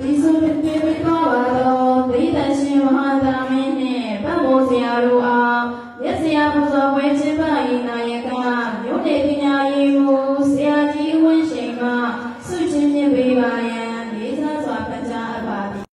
ဒီဆိုရင်ပြေပြီးတော့ပါတော့ဒိဋ္ဌရှင်မဟာသာမင်းနှင့်ဗတ်မိုးဆရာတို့အားမျက်စရာပူဇော်ပွဲကျင်းပ၏နာယကမြို့နယ်ဒီ